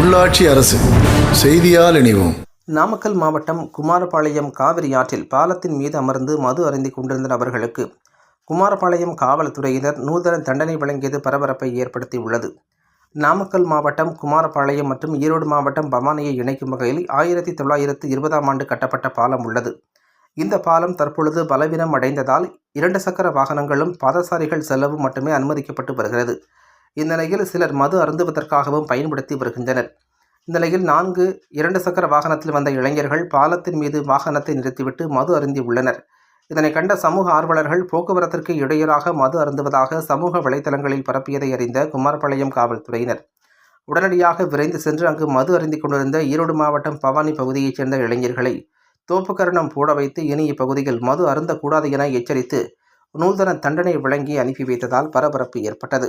உள்ளாட்சி அரசு. செய்தியால் இணைவோம். நாமக்கல் மாவட்டம் குமாரபாளையம் காவிரி ஆற்றில் பாலத்தின் மீது அமர்ந்து மது அருந்தி கொண்டிருந்த நபர்களுக்கு குமாரபாளையம் காவல்துறையினர் நூதன தண்டனை வழங்கியது பரபரப்பை ஏற்படுத்தியுள்ளது. நாமக்கல் மாவட்டம் குமாரபாளையம் மற்றும் ஈரோடு மாவட்டம் பவானியை இணைக்கும் வகையில் ஆயிரத்தி தொள்ளாயிரத்து இருபதாம் ஆண்டு கட்டப்பட்ட பாலம் உள்ளது. இந்த பாலம் தற்பொழுது பலவீனம் அடைந்ததால் இரண்டு சக்கர வாகனங்களும் பாதசாரிகள் செல்லவும் மட்டுமே அனுமதிக்கப்பட்டு வருகிறது. இந்நிலையில் சிலர் மது அருந்துவதற்காகவும் பயன்படுத்தி வருகின்றனர். இந்நிலையில் நான்கு இரண்டு சக்கர வாகனத்தில் வந்த இளைஞர்கள் பாலத்தின் மீது வாகனத்தை நிறுத்திவிட்டு மது அருந்தி உள்ளனர். இதனை கண்ட சமூக ஆர்வலர்கள் போக்குவரத்திற்கு இடையூறாக மது அருந்துவதாக சமூக வலைதளங்களில் பரப்பியதை அறிந்த குமாரபாளையம் காவல்துறையினர். உடனடியாக விரைந்து சென்று அங்கு மது அருந்தி கொண்டிருந்த ஈரோடு மாவட்டம் பவானி பகுதியைச் சேர்ந்த இளைஞர்களை தோப்புக்கரணம் போட வைத்து இனி இப்பகுதியில் மது அருந்தக்கூடாது என எச்சரித்து நூதன தண்டனை வழங்கி அனுப்பி வைத்ததால் பரபரப்பு ஏற்பட்டது.